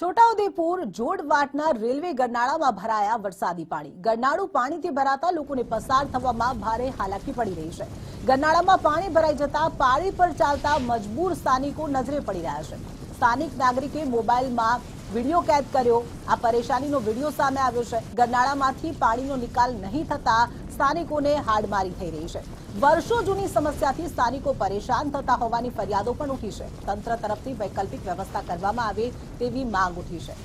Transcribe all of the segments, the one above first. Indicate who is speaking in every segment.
Speaker 1: Chhota Udepur જોડવાટના railway ગરનાળામાં ભરાયા વરસાદી પાણી. ગરનાળું પાણીથી ભરાતા લોકોને પસાર થવામાં ભારે હાલાકી પડી રહી છે. ગરનાળામાં પાણી ભરાઈ જતા પાળી પર ચાલતા મજબૂર સ્થાનિકો નજરે પડી રહ્યા છે. સ્થાનિક નાગરિકે મોબાઈલમાં વીડિયો કેદ કર્યો. આ પરેશાનીનો વીડિયો સામે આવ્યો છે. ગરનાળામાંથી પાણીનો નિકાલ નહીં થતા સ્થાનિકોને હાડમારી થઈ રહી છે. વર્ષો જૂની સમસ્યાથી સ્થાનિકો પરેશાન થતા હોવાની ફરિયાદો પણ ઉઠી છે. તંત્ર તરફથી વૈકલ્પિક વ્યવસ્થા કરવામાં આવે તેવી માંગ ઉઠી છે.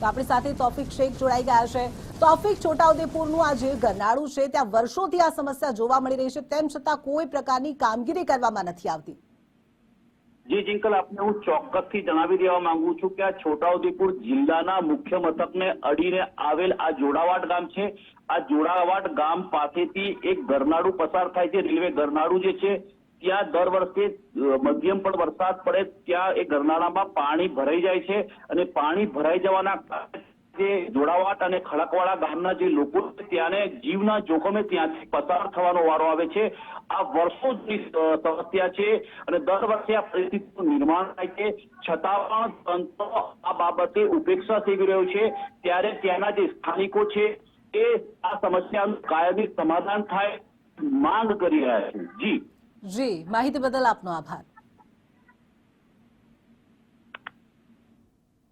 Speaker 1: તો આપણી સાથે તોફિક શેખ જોડાઈ ગયા છે. તોફિક છોટાઉદેપુરનું આ જે ગરનાળું છે. ત્યાં વર્ષોથી આ સમસ્યા જોવા મળી રહી છે. તેમ છતાં કોઈ પ્રકારની કામગીરી કરવામાં નથી આવતી.
Speaker 2: જી જિંકલ, આપને હું ચોક્કસથી જણાવી દેવા માંગુ છું કે આ છોટાઉદેપુર જિલ્લાના મુખ્ય મથકને અડીને આવેલ આ જોડાવાટ ગામ છે. આ જોડાવાટ ગામ પાસેથી એક ગરનાળું પસાર થાય છે, રેલવે ગરનાળું જે છે, ત્યાં દર વર્ષે મધ્યમ પણ વરસાદ પડે, ત્યાં એ ગરનાળામાં પાણી ભરાઈ જાય છે અને પાણી ભરાઈ જવાના જે જોડાવાટ અને ખડકવાળા ગામના જે લોકો ત્યાંને જીવના જોખમે ત્યાંથી પસાર થવાનો વારો આવે છે. આ વર્ષો સમસ્યા છે અને દર વર્ષે આ પરિસ્થિતિનું નિર્માણ થાય છે. છતાં પણ તંત્ર આ બાબતે ઉપેક્ષા સેવી રહ્યું છે. ત્યારે ત્યાંના જે સ્થાનિકો છે એ આ સમસ્યાનું કાયમી સમાધાન થાય માંગ કરી રહ્યા છે. જી.
Speaker 1: જી, માહિતી બદલ આપનો આભાર.